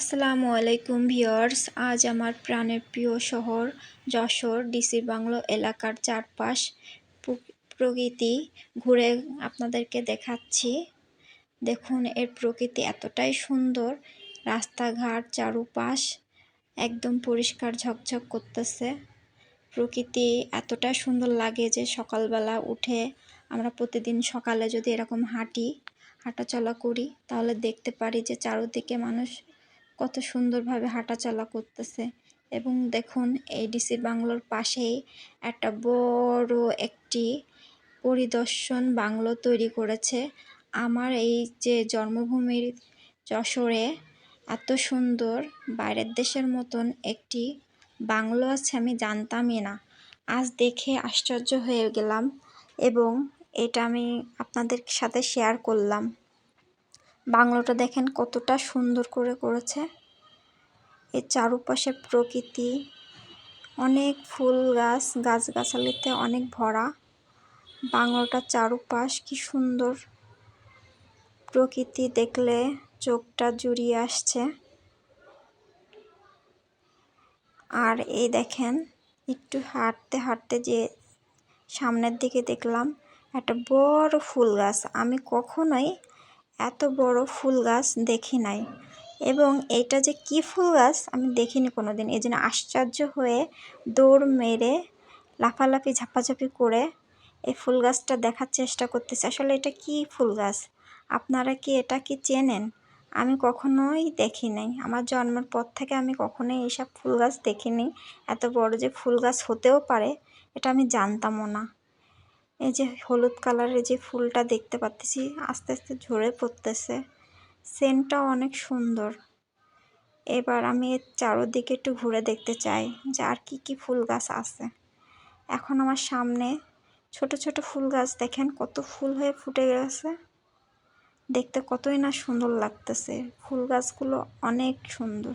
আসসালামু আলাইকুম ভিউয়ার্স, আজ আমার প্রাণের প্রিয় শহর যশোর, ডিসি বাংলো এলাকার চারপাশ প্রকৃতি ঘুরে আপনাদেরকে দেখাচ্ছি। দেখুন, এর প্রকৃতি এতটাই সুন্দর, রাস্তাঘাট, চারুপাশ একদম পরিষ্কার ঝকঝক করতেছে। প্রকৃতি এতটা সুন্দর লাগে যে সকালবেলা উঠে আমরা প্রতিদিন সকালে যদি এরকম হাঁটি, হাঁটাচলা করি, তাহলে দেখতে পারি যে চারদিকে মানুষ কত সুন্দরভাবে হাঁটাচলা করতেছে। এবং দেখুন এই ডিসি বাংলোর পাশেই একটা বড় একটি পরিদর্শন বাংলো তৈরি করেছে। আমার এই যে জন্মভূমির যশোরে এত সুন্দর বাইরের দেশের মতন একটি বাংলো আছে, আমি জানতামই না। আজ দেখে আশ্চর্য হয়ে গেলাম এবং এটা আমি আপনাদের সাথে শেয়ার করলাম। বাংলোটা দেখেন কতটা সুন্দর করে করেছে। এর চারপাশে প্রকৃতি, অনেক ফুল গাছ, গাছগাছালিতে অনেক ভরা। বাংলোটার চারুপাশ কি সুন্দর প্রকৃতি দেখলে চোখটা জুড়িয়ে আসছে। আর এই দেখেন একটু হাঁটতে হাঁটতে যে সামনের দিকে দেখলাম, একটা বড় ফুল গাছ। আমি কখনোই এত বড় ফুল গাছ দেখি নাই। এবং এটা যে কি ফুল গাছ আমি দেখিনি কোনো দিন এই জন্য আশ্চর্য হয়ে দৌড় মেরে লাফালাফি, ঝাপাঝাপি করে এই ফুল গাছটা দেখার চেষ্টা করতেছি। আসলে এটা কি ফুল গাছ? আপনারা কি এটা কি চেনেন? আমি কখনোই দেখি নাই। আমার জন্মের পর থেকে আমি কখনোই এইসব ফুল গাছ দেখিনি। এত বড় যে ফুল গাছ হতেও পারে, এটা আমি জানতামও না। এই যে হলুদ কালারের যে ফুলটা দেখতে পাচ্ছি, আস্তে আস্তে ঝরে পড়তেছে। সেন্টটাও অনেক সুন্দর। এবার আমি এর চারোদিকে একটু ঘুরে দেখতে চাই যে আর কী কী ফুল গাছ আছে। এখন আমার সামনে ছোট ছোট ফুল গাছ দেখেন, কত ফুল হয়ে ফুটে গেছে। দেখতে কতই না সুন্দর লাগতেছে। ফুল গাছগুলো অনেক সুন্দর।